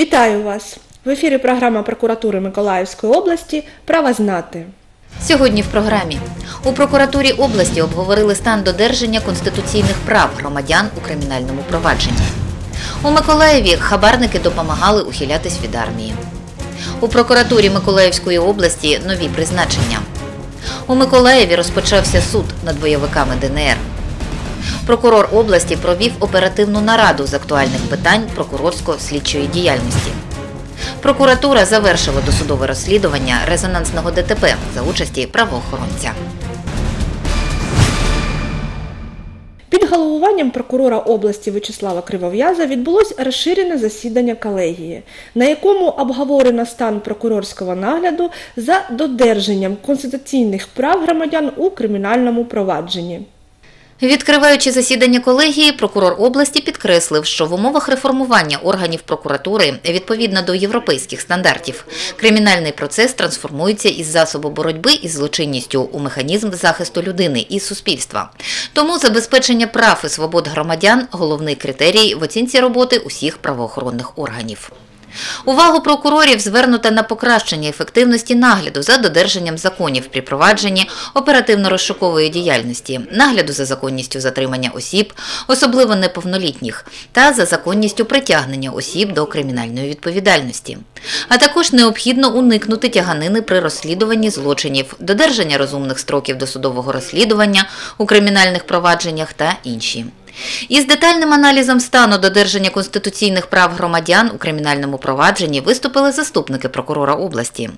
Вітаю вас! В ефірі програма прокуратури Миколаївської області Право знати. Сьогодні в програмі у прокуратурі області обговорили стан додержання конституційних прав громадян у кримінальному провадженні. У Миколаєві хабарники допомагали ухилятись від армії. У прокуратурі Миколаївської області нові призначення. У Миколаєві розпочався суд над бойовиками ДНР. Прокурор області провів оперативну нараду з актуальних питань прокурорсько-слідчої діяльності. Прокуратура завершила досудове розслідування резонансного ДТП за участі правоохоронця. Під головуванням прокурора області Вячеслава Кривов'яза відбулось розширене засідання колегії, на якому обговорено стан прокурорського нагляду за додержанням конституційних прав громадян у кримінальному провадженні. Відкриваючи засідання колегії, прокурор області підкреслив, що в умовах реформування органів прокуратури відповідно до європейських стандартів кримінальний процес трансформується із засобу боротьби із злочинністю у механізм захисту людини і суспільства. Тому забезпечення прав і свобод громадян головний критерій в оцінці роботи усіх правоохоронних органів. Увагу прокурорів звернута на покращення ефективності нагляду за додержанням законів при провадженні оперативно-розшукової діяльності, нагляду за законністю затримання осіб, особливо неповнолітніх, та за законністю притягнення осіб до кримінальної відповідальності. А також необхідно уникнути тяганини при розслідуванні злочинів, додержання розумних строків досудового розслідування у кримінальних провадженнях та інші. Із детальним аналізом стану додержання конституційних прав громадян у кримінальному провадженні виступили заступники прокурора області.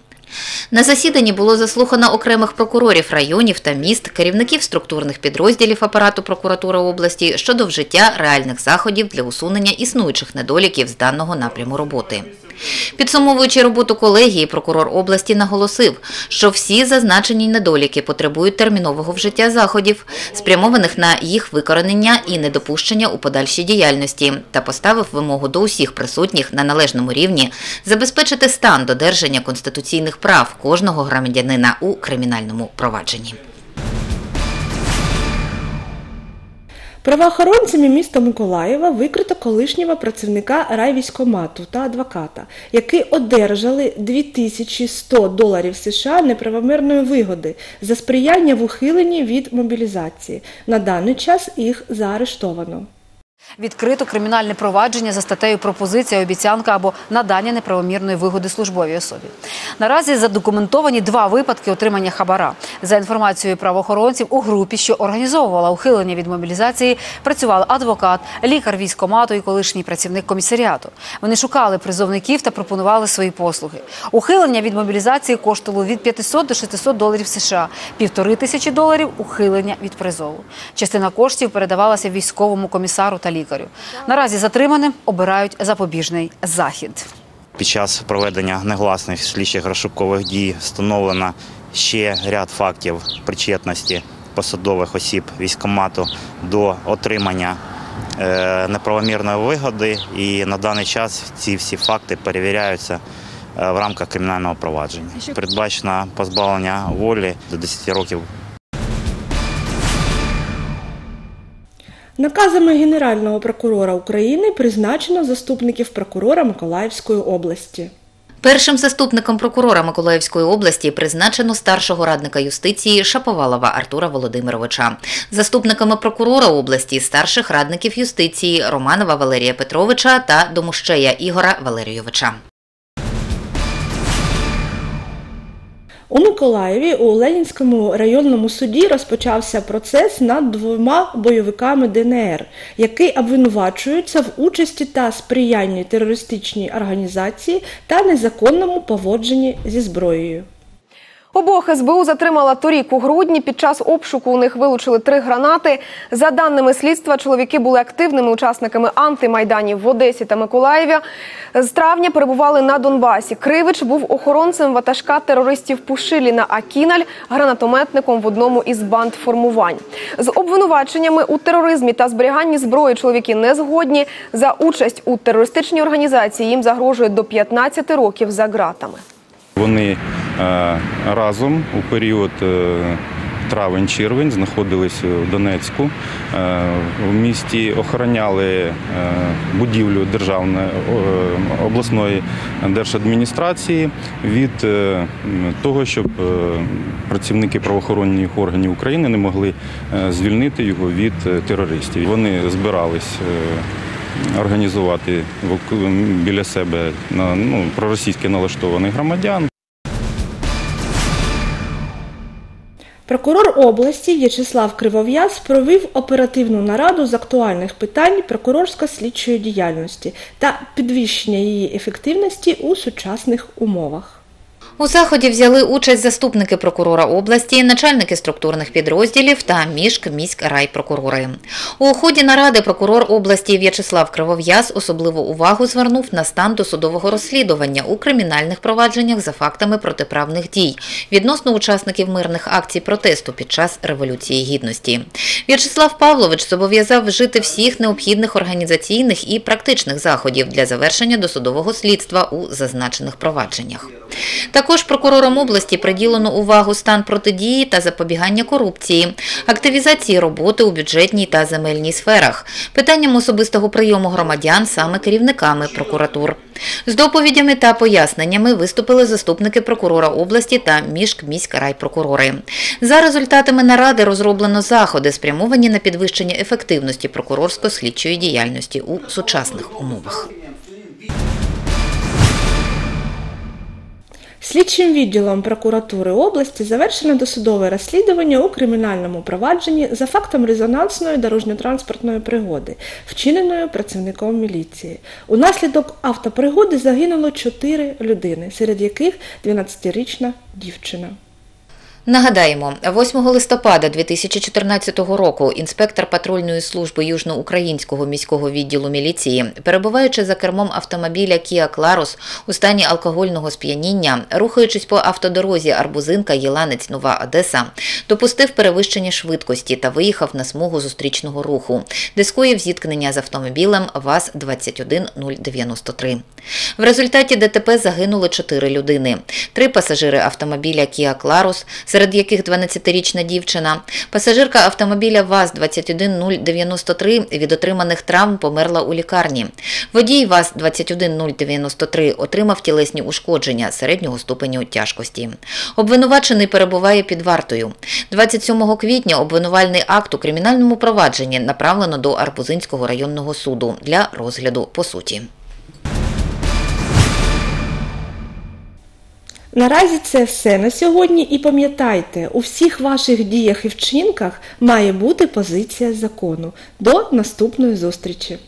На засіданні було заслухано окремих прокурорів районів та міст, керівників структурних підрозділів апарату прокуратури області щодо вжиття реальних заходів для усунення існуючих недоліків з даного напряму роботи. Підсумовуючи роботу колегії, прокурор області наголосив, що всі зазначені недоліки потребують термінового вжиття заходів, спрямованих на їх викоренення і недопущення у подальшій діяльності, та поставив вимогу до усіх присутніх на належному рівні забезпечити стан додержання конституційних прав кожного громадянина у кримінальному провадженні. Правоохоронцями міста Миколаєва викрито колишнього працівника райвійськомату та адвоката, які одержали 2100 доларів США неправомірної вигоди за сприяння в ухиленні від мобілізації. На даний час їх заарештовано. Відкрито кримінальне провадження за статтею пропозиція, обіцянка або надання неправомірної вигоди службовій особі. Наразі задокументовані два випадки отримання хабара. За інформацією правоохоронців, у групі, що організовувала ухилення від мобілізації, працювали адвокат, лікар військомату і колишній працівник комісаріату. Вони шукали призовників та пропонували свої послуги. Ухилення від мобілізації коштувало від 500 до 600 доларів США, півтори тисячі доларів ухилення від призову. Частина коштів передавалася військовому комісару та лікарю. Наразі затриманим обирають запобіжний захід. Під час проведення негласних слідчих розшукових дій встановлено ще ряд фактів причетності посадових осіб військкомату до отримання е, неправомірної вигоди, і на даний час ці всі факти перевіряються е, в рамках кримінального провадження. Передбачено позбавлення волі до 10 років Наказами Генерального прокурора України призначено заступників прокурора Миколаївської області. Першим заступником прокурора Миколаївської області призначено старшого радника юстиції Шаповалова Артура Володимировича. Заступниками прокурора області старших радників юстиції Романова Валерія Петровича та Домущея Ігора Валерійовича. У Миколаєві у Ленінському районному суді розпочався процес над двома бойовиками ДНР, які обвинувачуються в участі та сприянні терористичній організації та незаконному поводженні зі зброєю. Обох СБУ затримала торік у грудні. Під час обшуку у них вилучили три гранати. За даними слідства, чоловіки були активними учасниками антимайданів в Одесі та Миколаєві. З травня перебували на Донбасі. Кривич був охоронцем ватажка терористів Пушиліна, а Кіналь – гранатометником в одному із банд формувань. З обвинуваченнями у тероризмі та зберіганні зброї чоловіки не згодні. За участь у терористичній організації їм загрожує до 15 років за ґратами. Вони е, разом у період е, травень-червень знаходились в Донецьку. Е, В місті охороняли будівлю державної обласної держадміністрації від того, щоб працівники правоохоронних органів України не могли звільнити його від терористів. Вони збирались організувати біля себе на- ну, проросійськи налаштованих громадян. Прокурор області В'ячеслав Кривов'яз провів оперативну нараду з актуальних питань прокурорсько-слідчої діяльності та підвищення її ефективності у сучасних умовах. У заході взяли участь заступники прокурора області, начальники структурних підрозділів та міськміськрайпрокурори. У ході наради прокурор області В'ячеслав Кривов'яз особливу увагу звернув на стан досудового розслідування у кримінальних провадженнях за фактами протиправних дій відносно учасників мирних акцій протесту під час Революції Гідності. В'ячеслав Павлович зобов'язав вжити всіх необхідних організаційних і практичних заходів для завершення досудового слідства у зазначених провадженнях. Також прокурором області приділено увагу стан протидії та запобігання корупції, активізації роботи у бюджетній та земельній сферах, питанням особистого прийому громадян саме керівниками прокуратур. З доповідями та поясненнями виступили заступники прокурора області та міськміськрайпрокурори. За результатами наради розроблено заходи, спрямовані на підвищення ефективності прокурорсько-слідчої діяльності у сучасних умовах. Слідчим відділом прокуратури області завершено досудове розслідування у кримінальному провадженні за фактом резонансної дорожньо-транспортної пригоди, вчиненої працівником міліції. Унаслідок автопригоди загинуло 4 людини, серед яких 12-річна дівчина. Нагадаємо, 8 листопада 2014 року інспектор патрульної служби Южноукраїнського міського відділу міліції, перебуваючи за кермом автомобіля Kia Claros у стані алкогольного сп'яніння, рухаючись по автодорозі Арбузинка Єланець Нова Одеса, допустив перевищення швидкості та виїхав на смугу зустрічного руху, де скоїв зіткнення з автомобілем ВАЗ-21093. В результаті ДТП загинули 4 людини. Три пасажири автомобіля Kia Claros, серед яких 12-річна дівчина. Пасажирка автомобіля ВАЗ-21093 від отриманих травм померла у лікарні. Водій ВАЗ-21093 отримав тілесні ушкодження середнього ступеню тяжкості. Обвинувачений перебуває під вартою. 27 квітня обвинувальний акт у кримінальному провадженні направлено до Арбузинського районного суду для розгляду по суті. Наразі це все на сьогодні і пам'ятайте, у всіх ваших діях і вчинках має бути позиція закону. До наступної зустрічі!